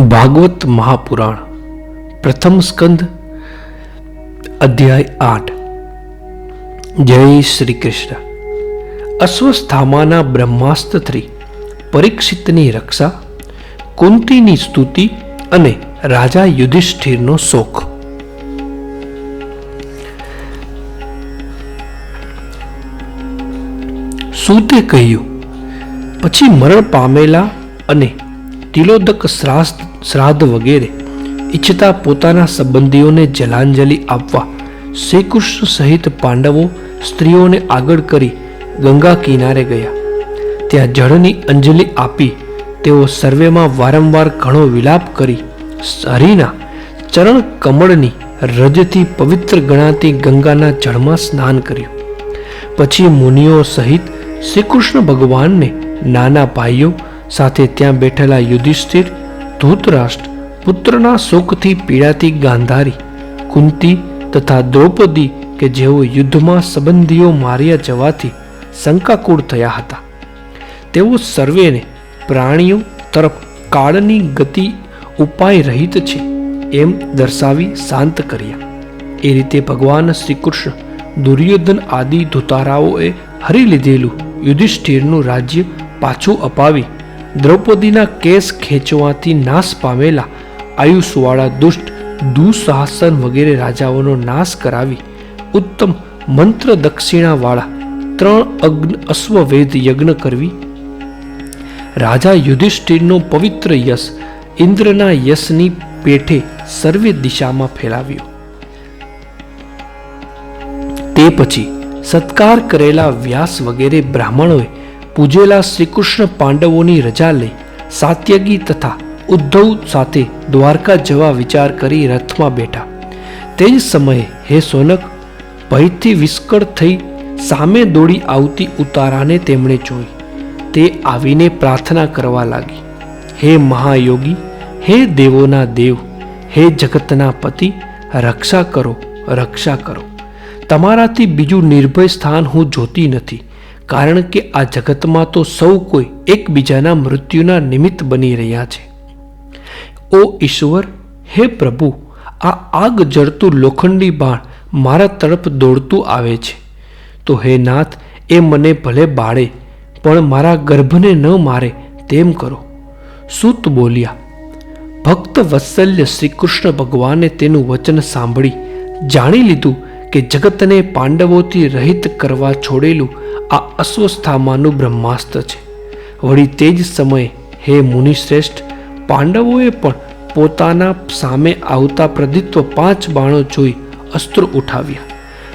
ભાગવત મહાપુરાણ, પ્રથમ સ્કંદ, અધ્યાય આઠ. જય શ્રી કૃષ્ણ. અશ્વસ્થામાના બ્રહ્માસ્ત્રથી પરીક્ષિતની રક્ષા, કુંતીની સ્તુતિ અને રાજા યુધિષ્ઠિરનો શોખ સૂતે કહ્યું, પછી મરણ પામેલા અને તિલોદક શ્રાસ્ત શ્રાદ્ધ વગેરે. ઈચ્છતા પોતાના સંબંધીઓને જલાંજલિ આપવા, શ્રીકૃષ્ણ સહિત પાંડવો સ્ત્રીઓને આગળ કરી ગંગા કિનારે ગયા. ત્યાં જળની અંજલિ આપી તેઓ સર્વેમાં વારંવાર ઘણો વિલાપ કરી, હરિના ચરણ કમળની રજથી પવિત્ર ગણાતી ગંગાના જળમાં સ્નાન કર્યું. પછી મુનિઓ સહિત શ્રીકૃષ્ણ ભગવાનને નાના ભાઈઓ સાથે ત્યાં બેઠેલા યુધિષ્ઠિર ધૂતરાષ્ટ્ર પુત્રના શોકથી પીડાતી ગાંધારી, કુંતી તથા દ્રૌપદી કે જેઓ યુદ્ધમાં સંબંધીઓ માર્યા જવાથી શંકાકુળ થયા હતા. તેઓ સર્વેને પ્રાણીઓ તરફ કાળની ગતિ ઉપાય રહિત છે એમ દર્શાવી શાંત કર્યા. એ રીતે ભગવાન શ્રીકૃષ્ણ દુર્યોધન આદિ ધુતારાઓએ હરી લીધેલું યુધિષ્ઠિરનું રાજ્ય પાછું અપાવી દ્રૌપદીના કેસ ખેંચવાથી નાશ પામેલા આયુષવાળા દુષ્ટ દુઃસાહસન વગેરે રાજાઓનો નાશ કરાવી ઉત્તમ મંત્ર દક્ષિણાવાળા ત્રણ અગ્ન અશ્વવેદ યજ્ઞ કરવી. રાજા યુધિષ્ઠિરનો પવિત્ર યશ ઇન્દ્રના યશની પેઠે સર્વે દિશામાં ફેલાવ્યો. તે પછી સત્કાર કરેલા વ્યાસ વગેરે બ્રાહ્મણોએ પૂજેલા શ્રીકૃષ્ણ પાંડવોની રજા લઈ સાત્યગી તથા ઉદ્ધવ સાથે દ્વારકા જવા વિચાર કરી રથમાં બેઠા. તે જ સમયે હે સોનક, ભયથી વિસ્કળ થઈ સામે દોડી આવતી ઉતારાને તેમણે જોઈ. તે આવીને પ્રાર્થના કરવા લાગી. હે મહાયોગી, હે દેવોના દેવ, હે જગતના પતિ, રક્ષા કરો રક્ષા કરો. તમારાથી બીજું નિર્ભય સ્થાન હું જોતી નથી. કારણ કે આ જગતમાં તો સૌ કોઈ એકબીજાના મૃત્યુના નિમિત્ત બની રહ્યા છે. ઓ ઈશ્વર, હે પ્રભુ, આ આગ જળતું લોખંડી બાણ મારા તરફ દોડતું આવે છે. તો હે નાથ, એ મને ભલે બાળે, પણ મારા ગર્ભને ન મારે તેમ કરો. સૂત બોલ્યા, ભક્ત વત્સલ્ય શ્રી કૃષ્ણ ભગવાને તેનું વચન સાંભળી જાણી લીધું કે જગતને પાંડવોથી રહિત કરવા છોડેલું આ અસ્વસ્થામાનું બ્રહ્માસ્ત્ર છે. વળી તે જ સમયે હે મુનિશ્રેષ્ઠ, પાંડવોએ પણ પોતાના સામે આવતા પ્રદિત્વ પાંચ બાણો જોઈ અસ્ત્ર ઉઠાવ્યા.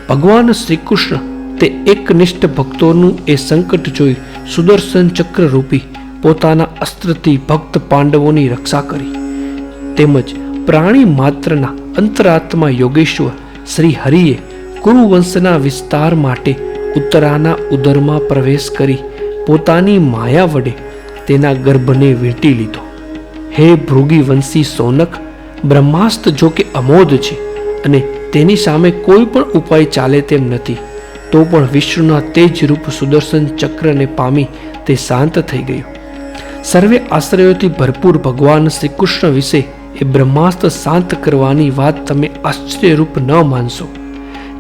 ભગવાન શ્રી કૃષ્ણ તે એકનિષ્ઠ ભક્તોનું એ સંકટ જોઈ સુદર્શન ચક્ર રૂપી પોતાના અસ્ત્રથી ભક્ત પાંડવોની રક્ષા કરી. તેમજ પ્રાણી માત્રના અંતરાત્મા યોગેશ્વર શ્રી હરિએ કુરુવંશના વિસ્તાર માટે ઉત્તરાના ઉદરમાં પ્રવેશ કરી પોતાની માયા વડે તેના ગર્ભને વીંટી લીધો. હે ભૃગીવંશી સોનક બ્રહ્માસ્ત્ર જો કે અમોધ છે અને તેની સામે કોઈ પણ ઉપાય ચાલે તેમ નથી, તો પણ વિષ્ણુના તેજ રૂપ સુદર્શન ચક્રને પામી તે શાંત થઈ ગયું. સર્વે આશ્રયોથી ભરપૂર ભગવાન શ્રી કૃષ્ણ વિશે એ બ્રહ્માસ્ત્ર શાંત કરવાની વાત તમે આશ્ચર્યરૂપ ન માનશો.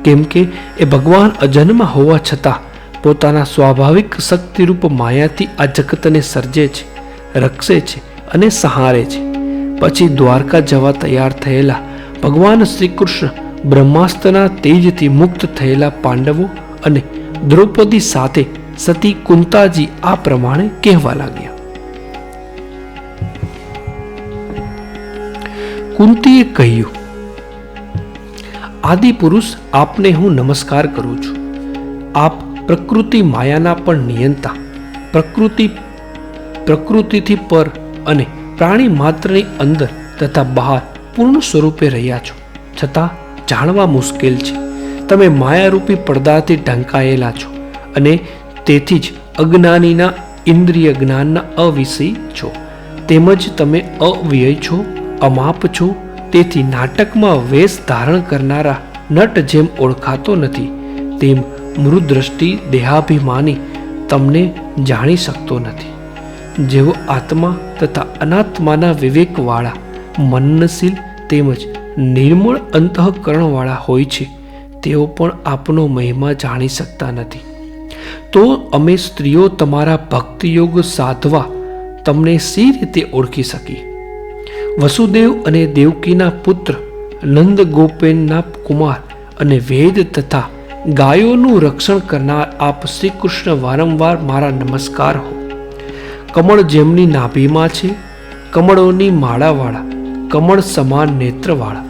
કેમ કે એ ભગવાન અજન્મ હોવા છતાં પોતાના સ્વાભાવિક શક્તિરૂપ માયાથી આ જગતને સર્જે છે, રક્ષે છે અને સહારે છે. પછી દ્વારકા જવા તૈયાર થયેલા ભગવાન શ્રી કૃષ્ણ બ્રહ્માસ્ત્રના તેજથી મુક્ત થયેલા પાંડવો અને દ્રૌપદી સાથે સતી કુંતાજી આ પ્રમાણે કહેવા લાગ્યા. કુંતીએ કહ્યું, આદિ પુરુષ, આપને હું નમસ્કાર કરું છું. આપ પ્રકૃતિ માયાના પણ નિયંતા. પ્રકૃતિ, પ્રકૃતિથી પર અને પ્રાણી માત્રની અંદર તથા બહાર પૂર્ણ સ્વરૂપે રહ્યા છો. છતાં જાણવા મુશ્કેલ છે. તમે માયારૂપી પડદાથી ઢંકાયેલા છો અને તેથી જ અજ્ઞાનીના ઇન્દ્રિય જ્ઞાનના અવિષય છો. તેમજ તમે અવ્યય છો અમાપ છો? તેથી નાટકમાં વેશ ધારણ કરનારા નટ જેમ ઓળખાતો નથી, તેમ મૃદૃષ્ટિ, દેહાભિમાની તમને જાણી શકતો નથી. જેઓ આત્મા તથા અનાત્માના વિવેકવાળા, મનનશીલ તેમજ નિર્મળ અંતઃકરણવાળા હોય છે, તેઓ પણ આપનો મહિમા જાણી શકતા નથી. તો અમે સ્ત્રીઓ તમારા ભક્તિયોગ સાધવા તમને સી રીતે ઓળખી શકી વસુદેવ અને દેવકીના પુત્ર નંદ ગોપેનના કુમાર અને વેદ તથા ગાયોનું રક્ષણ કરનાર આપ શ્રી કૃષ્ણ વારંવાર મારા નમસ્કાર હો. કમળ જેમની નાભીમાં છે, કમળોની માળાવાળા, કમળ સમાન નેત્રવાળા,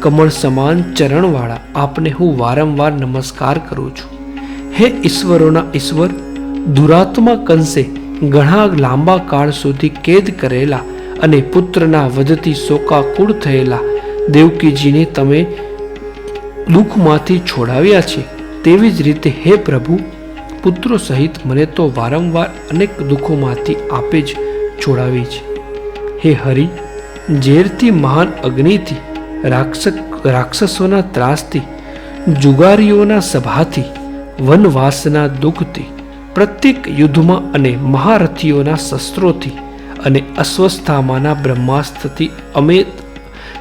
કમળ સમાન ચરણવાળા આપને હું વારંવાર નમસ્કાર કરું છું. હે ઈશ્વરોના ઈશ્વર, દુરાત્મા કંસે ઘણા લાંબા કાળ સુધી કેદ કરેલા અને પુત્રના વધતી શોકાકુળ થયેલા દેવકીજીને તમે દુઃખમાંથી છોડાવ્યા છે. તેવી જ રીતે હે પ્રભુ, પુત્રો સહિત મને તો વારંવાર અનેક દુઃખોમાંથી આપે જ છોડાવી છે. હે હરિ, ઝેરથી મહાન અગ્નિથી રાક્ષક રાક્ષસોના ત્રાસથી, જુગારીઓના સભાથી, વનવાસના દુઃખથી, પ્રત્યેક યુદ્ધમાં અને મહારથીઓના શસ્ત્રોથી અને અસ્વસ્થામાંના બ્રહ્માસ્ત્રથી અમે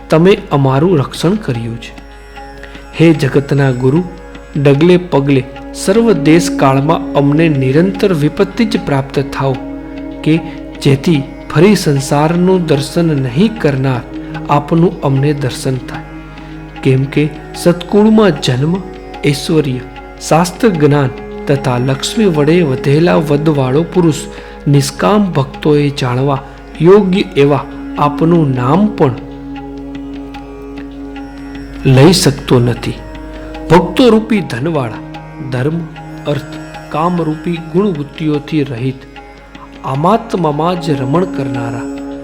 તમે અમારું રક્ષણ કર્યું છે. હે જગતના ગુરુ, ડગલે પગલે સર્વ દેશ કાળમાં અમને નિરંતર વિપત્તિ જ પ્રાપ્ત થાવ કે જેથી ફરી સંસારનું દર્શન નહીં કરનાર આપનું અમને દર્શન થાય. કેમ કે સત્કુળમાં જન્મ, ઐશ્વર્ય શાસ્ત્ર જ્ઞાન તથા લક્ષ્મી વડે વધેલા વધવાળો પુરુષ નિષ્કામ ભક્તોએ જાણવા યોગ્ય એવા આપનું નામ પણ લઈ શકતો નથી. ભક્તો રૂપી ધનવાળા, ધર્મ, અર્થ, કામરૂપી ગુણવૃત્તિઓથી રહિત, આમાત્મામાં જ રમણ કરનારા,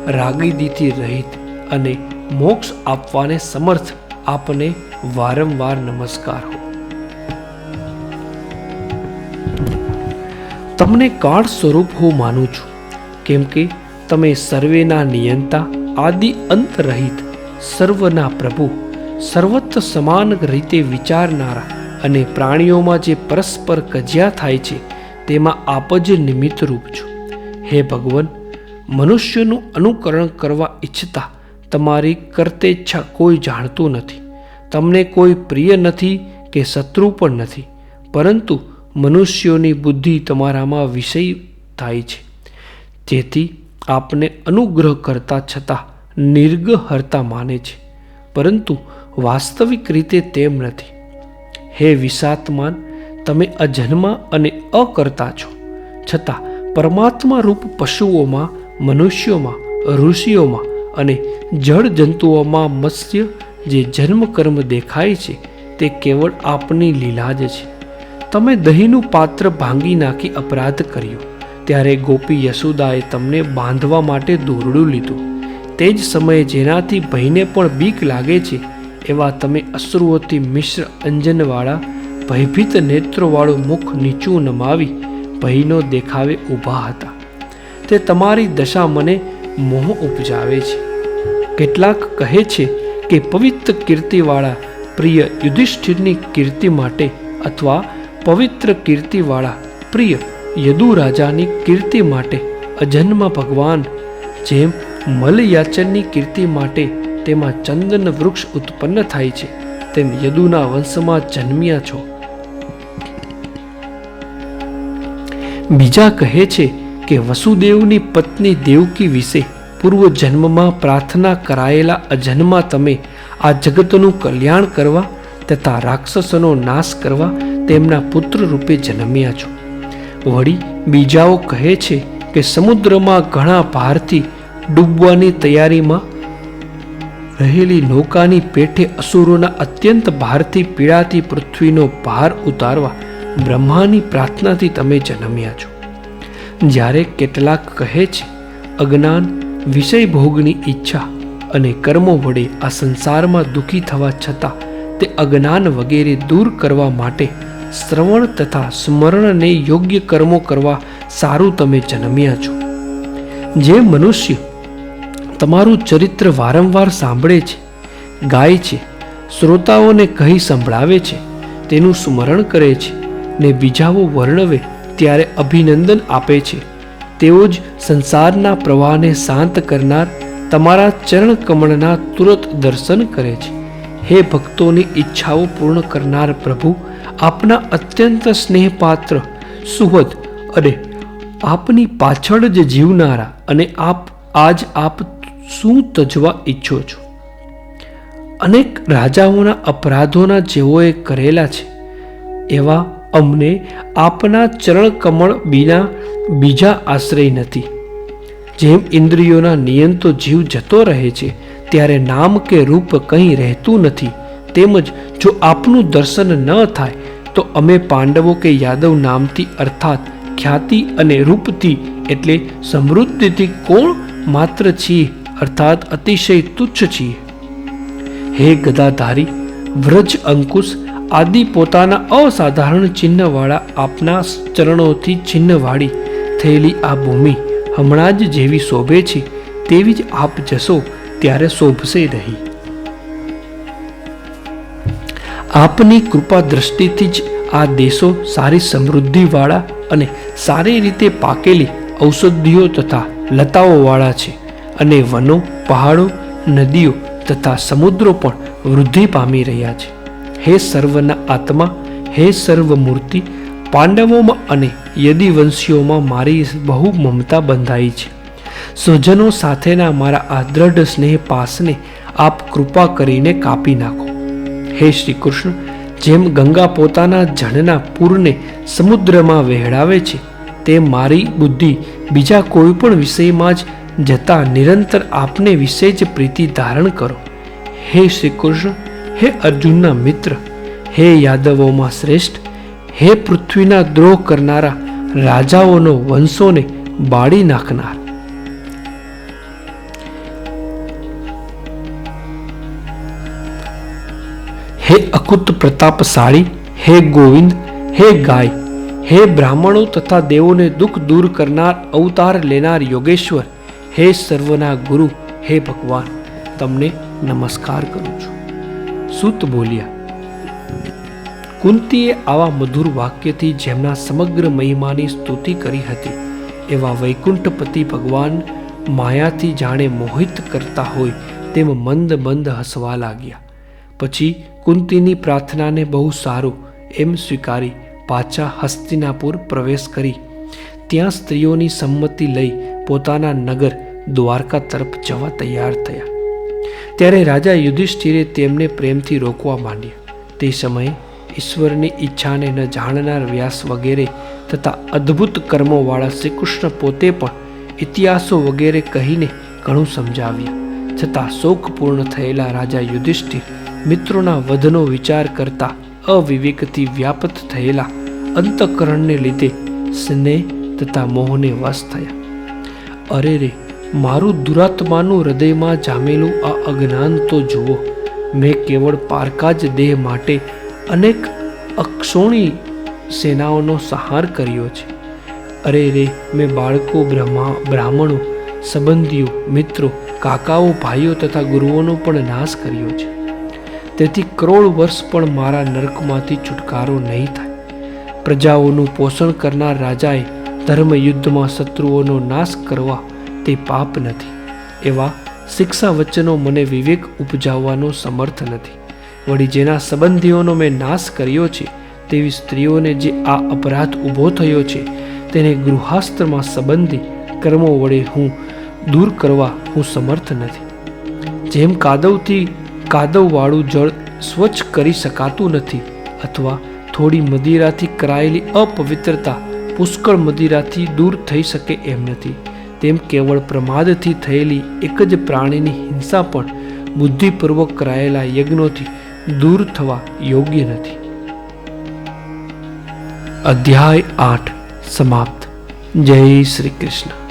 રાગીદીથી રહિત અને મોક્ષ આપવાને સમર્થ આપને વારંવાર નમસ્કાર હો. તમને કાળ સ્વરૂપ હું માનું છું, કેમ કે તમે સર્વેના નિયંતા, આદિ અંત રહિત સર્વના પ્રભુ સર્વત્ર સમાન રીતે વિચારનારા અને પ્રાણીઓમાં જે પરસ્પર કજિયા થાય છે, તેમાં આપ જ નિમિત્ત રૂપ છો. હે ભગવાન, મનુષ્યનું અનુકરણ કરવા ઈચ્છતા તમારી કર્તેચ્છા કોઈ જાણતું નથી. તમને કોઈ પ્રિય નથી કે શત્રુ પણ નથી, પરંતુ મનુષ્યોની બુદ્ધિ તમારામાં વિષય થાય છે. જેથી આપને અનુગ્રહ કરતા છતાં નિર્ગહરતા માને છે. પરંતુ વાસ્તવિક રીતે તેમ નથી. હે વિષાત્માન તમે અજન્મા અને અકર્તા છો. છતાં પરમાત્મા રૂપ પશુઓમાં, મનુષ્યોમાં, ઋષિઓમાં અને જળ જંતુઓમાં મત્સ્ય જે જન્મ કર્મ દેખાય છે તે કેવળ આપની લીલા જ છે. તમે દહીંનું પાત્ર ભાંગી નાખી અપરાધ કર્યો. ત્યારે ગોપી યશોદાએ તમને બાંધવા માટે દોરડું લીધું. તે જ સમયે જેનાથી ભયને પણ બીક લાગે છે, એવા તમે અશ્રુઓથી મિશ્ર અંજનવાળા, ભયભીત નેત્રોવાળું મુખ નીચું નમાવી ભયનો દેખાવે ઊભા હતા. તે તમારી દશા મને મોહ ઉપજાવે છે. કેટલાક કહે છે કે પવિત્ર કીર્તિવાળા પ્રિય યુધિષ્ઠિરની કીર્તિ માટે અથવા પવિત્ર કીર્તિવાળા પ્રિય યદુ કીર્તિ માટે અજન્મ ભગવાન જેમ મલયાચનની કીર્તિ માટે તેમાં ચંદન વૃક્ષ ઉત્પન્ન થાય છે, તેમ યદુના વંશમાં જન્મ્યા છો. બીજા કહે છે કે વસુદેવની પત્ની દેવકી વિશે પૂર્વ જન્મમાં પ્રાર્થના કરાયેલા અજન્મા તમે આ જગતનું કલ્યાણ કરવા તથા રાક્ષસોનો નાશ કરવા તેમના પુત્ર રૂપે જન્મ્યા છો. વળી બીજાઓ કહે છે કે સમુદ્રમાં ઘણા ભારથી ડૂબવાની તૈયારીમાં રહેલી નૌકાની પેઠે અસુરોના અત્યંત ભારથી પીડાતી પૃથ્વીનો ભાર ઉતારવા બ્રહ્માની પ્રાર્થનાથી તમે જન્મ્યા છો. જ્યારે કેટલાક કહે છે, અજ્ઞાન વિષય ભોગની ઈચ્છા અને કર્મો વડે આ સંસારમાં દુઃખી થવા છતાં તે અજ્ઞાન વગેરે દૂર કરવા માટે શ્રવણ તથા સ્મરણને યોગ્ય કર્મો કરવા સારું તમે જન્મ્યા છો. જે મનુષ્ય તમારું ચરિત્ર વારંવાર સાંભળે છે, ગાય છે, શ્રોતાઓને કહી સંભળાવે છે, તેનું સ્મરણ કરે છે ને બીજાઓ વર્ણવે ત્યારે અભિનંદન આપે છે. તેઓ જ સંસારના પ્રવાહને શાંત કરનાર તમારા ચરણ કમળના તુરત દર્શન કરે છે. હે ભક્તોની ઈચ્છાઓ પૂર્ણ કરનાર પ્રભુ આપના અત્યંત સ્નેહપાત્ર, સુહદ અને આપની પાછળ જ જીવનારા અને આપ આજ આપ શું તજવા ઈચ્છો છો? અનેક રાજાઓના અપરાધોના જેઓએ કરેલા છે, એવા અમને આપના ચરણ કમળ બીના બીજા આશ્રય નથી. જેમ ઇન્દ્રિયોના નિયંતો જીવ જતો રહે છે, ત્યારે નામ કે રૂપ કંઈ રહેતું નથી, તેમજ જો આપનું દર્શન ન થાય તો અમે પાંડવો કે યાદવ નામથી અર્થાત ખ્યાતિ અને રૂપથી એટલે સમૃદ્ધિથી કોણ માત્ર છીએ, અર્થાત અતિશય તુચ્છ છીએ. હે ગદાધારી, વ્રજ અંકુશ, આદિ પોતાના અસાધારણ ચિહ્નવાળા આપના ચરણોથી ચિહ્નવાળી થયેલી આ ભૂમિ હમણાં જ જેવી શોભે છે, તેવી જ આપ જશો, ત્યારે શોભશે નહીં. આપની કૃપા દ્રષ્ટિથી જ આ દેશો સારી સમૃદ્ધિવાળા અને સારી રીતે પાકેલી ઔષધિઓ તથા લતાઓવાળા છે અને વનો, પહાડો, નદીઓ તથા સમુદ્રો પણ વૃદ્ધિ પામી રહ્યા છે. હે સર્વના આત્મા, હે સર્વ મૂર્તિ પાંડવોમાં અને યદિવંશીઓમાં મારી બહુ મમતા બંધાઈ છે. સ્વજનો સાથેના મારા આ દ્રઢ સ્નેહ પાસને આપ કૃપા કરીને કાપી નાખો. હે શ્રી કૃષ્ણ જેમ ગંગા પોતાના જળના પૂરને સમુદ્રમાં વહેડાવે છે, તે મારી બુદ્ધિ બીજા કોઈ પણ વિષયમાં જ જતા નિરંતર આપને વિશે જ પ્રીતિ ધારણ કરો. હે શ્રી કૃષ્ણ હે અર્જુનના મિત્ર, હે યાદવોમાં શ્રેષ્ઠ, હે પૃથ્વીના દ્રોહ કરનારા રાજાઓનો વંશોને બાળી નાખનાર. પ્રતાપશાળી, હે ગોવિંદ, હે ગાય, હે બ્રાહ્મણો તથા દેવોને દુઃખ દૂર કરનાર, અવતાર લેનાર યોગેશ્વર, હે સર્વના ગુરુ, હે ભગવાન, તમને નમસ્કાર કરું છું. સૂત બોલ્યા, કુંતીએ આવા મધુર વાક્યથી જેમના સમગ્ર મહિમાની સ્તુતિ કરી હતી, એવા વૈકુંઠપતિ ભગવાન માયાથી જાણે મોહિત કરતા હોય તેમ મંદ મંદ હસવા લાગ્યા. પછી કુંતીની પ્રાર્થનાને બહુ સારું એમ સ્વીકારી પાછા હસ્તિનાપુર પ્રવેશ કરી. ત્યાં સ્ત્રીઓની સંમતિ લઈ પોતાના નગર દ્વારકા તરફ જવા તૈયાર થયા. ત્યારે રાજા યુધિષ્ઠિરે તેમને પ્રેમથી રોકવા માંડ્યા. તે સમયે ઈશ્વરની ઈચ્છાને ન જાણનાર વ્યાસ વગેરે તથા અદ્ભુત કર્મોવાળા શ્રીકૃષ્ણ પોતે પણ ઇતિહાસો વગેરે કહીને ઘણું સમજાવ્યા. છતાં શોકપૂર્ણ થયેલા રાજા યુધિષ્ઠિર મિત્રોના વધનો વિચાર કરતા અવિવેકથી વ્યાપત થયેલા અંતઃકરણને લીધે સ્નેહ તથા મોહને વશ થયા. અરે રે, મારું દુરાત્માનું હૃદયમાં જામેલું આ અજ્ઞાન તો જુઓ, મેં કેવળ પારકા જ દેહ માટે અનેક અક્ષોણી સેનાઓનો સહાર કર્યો છે. અરે રે, મેં બાળકો, બ્રહ્મા, બ્રાહ્મણો, સંબંધીઓ, મિત્રો, કાકાઓ, ભાઈઓ તથા ગુરુઓનો પણ નાશ કર્યો છે. તેથી કરોડ વર્ષ પણ મારા નર્કમાંથી છુટકારો નહીં થાય. પ્રજાઓનું પોષણ કરનાર રાજાએ ધર્મયુદ્ધમાં શત્રુઓનો નાશ કરવા તે પાપ નથી. એવા શિક્ષા વચનો મને વિવેક ઉપજાવવાનો સમર્થ નથી. વળી જેના સંબંધીઓનો મેં નાશ કર્યો છે, તેવી સ્ત્રીઓને જે આ અપરાધ ઊભો થયો છે, તેને ગૃહાસ્ત્રમાં સંબંધી કર્મો વડે હું દૂર કરવા હું સમર્થ નથી. જેમ કાદવથી કાદવવાળું જળ સ્વચ્છ કરી શકાતું નથી અથવા થોડી મદિરાથી કરાયેલી અપવિત્રતા પુષ્કળ મદિરાથી દૂર થઈ શકે એમ નથી. તેમ કેવળ પ્રમાદથી થયેલી એક જ પ્રાણીની હિંસા પણ બુદ્ધિપૂર્વક કરાયેલા યજ્ઞોથી દૂર થવા યોગ્ય નથી. અધ્યાય આઠ સમાપ્ત. જય શ્રી કૃષ્ણ.